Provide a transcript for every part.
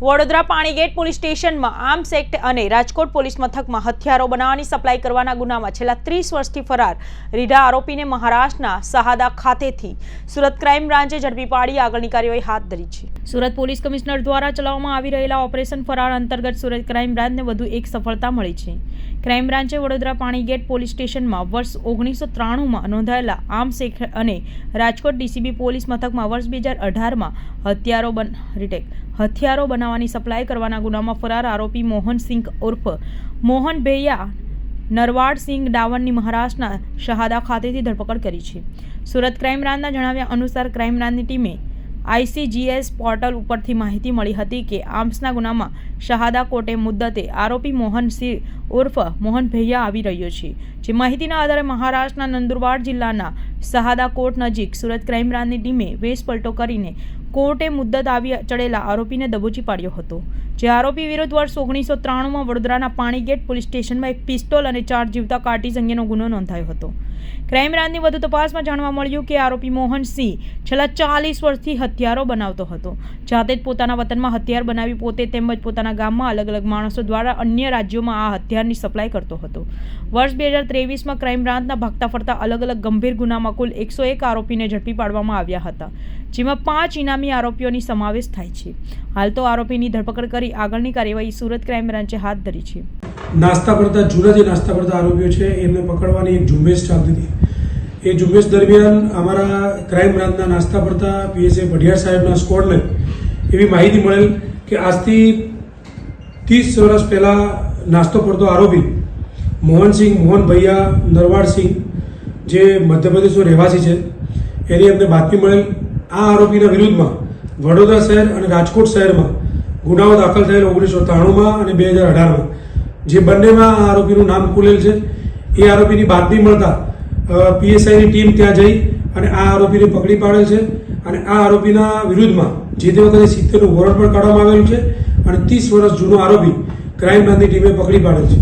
Vadodara Panigate police સ્ટેશનમાં arms act અને Rajkot police મથકમાં હથિયારો બનાવવાની સપ્લાય કરવાના ગુનામાં છેલ્લા ત્રીસ વર્ષથી ફરાર રીઢા આરોપીને મહારાષ્ટ્રના સહાદા ખાતેથી સુરત ક્રાઇમ બ્રાન્ચે ઝડપી પાડી. આગળની કાર્યવાહી હાથ ધરી છે. સુરત પોલીસ કમિશનર દ્વારા ચલાવવામાં આવી રહેલા ઓપરેશન ફરાર અંતર્ગત સુરત ક્રાઇમ બ્રાન્ચને વધુ એક સફળતા મળી છે. ક્રાઇમ બ્રાન્ચે વડોદરા પાણીગેટ પોલીસ સ્ટેશનમાં વર્ષ ઓગણીસો ત્રાણુંમાં નોંધાયેલા આર્મ્સ શેખ અને રાજકોટ ડીસીબી પોલીસ મથકમાં વર્ષ બે હજાર અઢારમાં હથિયારો બન, રીટેક, હથિયારો બનાવવાની સપ્લાય કરવાના ગુનામાં ફરાર આરોપી મોહનસિંહ ઉર્ફ મોહન ભૈયા નરવાડસિંહ ડાવરની મહારાષ્ટ્રના શહાદા ખાતેથી ધરપકડ કરી છે. સુરત ક્રાઇમ બ્રાન્ચના જણાવ્યા અનુસાર ક્રાઇમ બ્રાન્ચની ટીમે આઈસીજીએસ પોર્ટલ ઉપરથી માહિતી મળી હતી કે આર્મ્સના ગુનામાં શહાદા કોર્ટે મુદ્દતે આરોપી મોહન સિંહ ઉર્ફ મોહન ભૈયા આવી રહ્યો છે. જે માહિતીના આધારે મહારાષ્ટ્રના નંદુરબાર જિલ્લાના શહાદા કોર્ટ નજીક સુરત ક્રાઇમ બ્રાન્ચની ટીમે વેશપલટો કરીને કોર્ટે મુદ્દત આવી ચડેલા આરોપીને દબોચી પાડ્યો હતો. જે આરોપી વિરુદ્ધ વર્ષ ઓગણીસો ત્રાણુંમાં વડોદરાના પાણીગેટ પોલીસ સ્ટેશનમાં એક પિસ્તોલ અને ચાર જીવતા કાર્ટીઝ અંગેનો ગુનો નોંધાયો હતો. ક્રાઇમ બ્રાન્ચની વધુ તપાસમાં જાણવા મળ્યું કે આરોપી મોહન સિંહ છેલ્લા ચાલીસ વર્ષથી હથિયારો બનાવતો હતો. જાતે જ પોતાના વતનમાં હથિયાર બનાવી પોતે તેમજ પોતાના ગામમાં અલગ અલગ માણસો દ્વારા અન્ય રાજ્યોમાં આ હથિયારની સપ્લાય કરતો હતો. વર્ષ બે હજાર ત્રેવીસમાં ક્રાઇમ બ્રાન્ચના ભાગતા ફરતા અલગ અલગ ગંભીર ગુનામાં કુલ એકસો એક આરોપીને ઝડપી પાડવામાં આવ્યા હતા, જેમાં પાંચ ઇનામી આરોપીઓની સમાવેશ થાય છે. હાલ તો આરોપીની ધરપકડ કરી આગળની કાર્યવાહી સુરત ક્રાઇમ બ્રાન્ચે હાથ ધરી છે. નાસ્તા કરતા, જૂના જે નાસ્તા કરતા આરોપીઓ છે, એમને પકડવાની એક ઝુંબેશ ચાલતી હતી. એ ઝુંબેશ દરમિયાન અમારા ક્રાઇમ બ્રાન્ચના નાસ્તા પડતા પીએસએ ભઢિયાર સાહેબના સ્કોડને એવી માહિતી મળેલ કે આજથી ત્રીસ વર્ષ પહેલાં નાસ્તો પડતો આરોપી મોહનસિંહ, મોહન ભૈયા નરવાડસિંહ જે મધ્યપ્રદેશનો રહેવાસી છે, એની અમને બાતમી મળેલ આ આરોપીના વિરુદ્ધમાં વડોદરા શહેર અને રાજકોટ શહેરમાં ગુનાઓ દાખલ થયેલ ઓગણીસો ત્રાણુંમાં અને બે હજાર અઢારમાં. જે બંનેમાં આ આરોપીનું નામ ખુલેલ છે. એ આરોપીની બાતમી મળતા પીએસઆઈની ટીમ ત્યાં જઈ અને આ આરોપીને પકડી પાડેલ છે અને આ આરોપીના વિરુદ્ધમાં જે તે વખતે સિત્તેરનું વોરંટ પણ કાઢવામાં આવેલું છે અને ત્રીસ વર્ષ જૂનો આરોપી ક્રાઇમ બ્રાન્ચની ટીમે પકડી પાડેલ છે.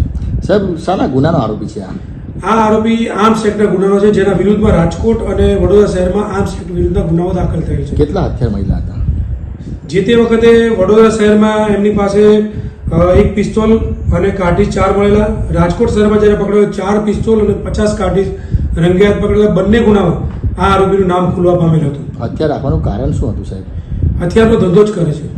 સાહેબ, શાના ગુનાનો આરોપી છે આ? આ આરોપી આર્મ્સ એક્ટના ગુનાઓ છે જેના વિરુદ્ધમાં રાજકોટ અને વડોદરા શહેરમાં આર્મ્સ એક્ટ વિરુદ્ધના ગુનાઓ દાખલ થયેલ છે. કેટલા હથિયાર મહિલા હતા? જે તે વખતે વડોદરા શહેરમાં એમની પાસે એક પિસ્તોલ અને કાઠી ચાર મળેલા રાજકોટ શહેરમાં જ્યારે પકડાયો ચાર પિસ્તોલ અને પચાસ કાઠી રંગિયાત પકડેલા બંને ગુનામાં આ આરોપીનું નામ ખુલવા પામેલ હતું. હથિયાર રાખવાનું કારણ શું હતું સાહેબ? હથિયારનો ધંધો જ કરે છે.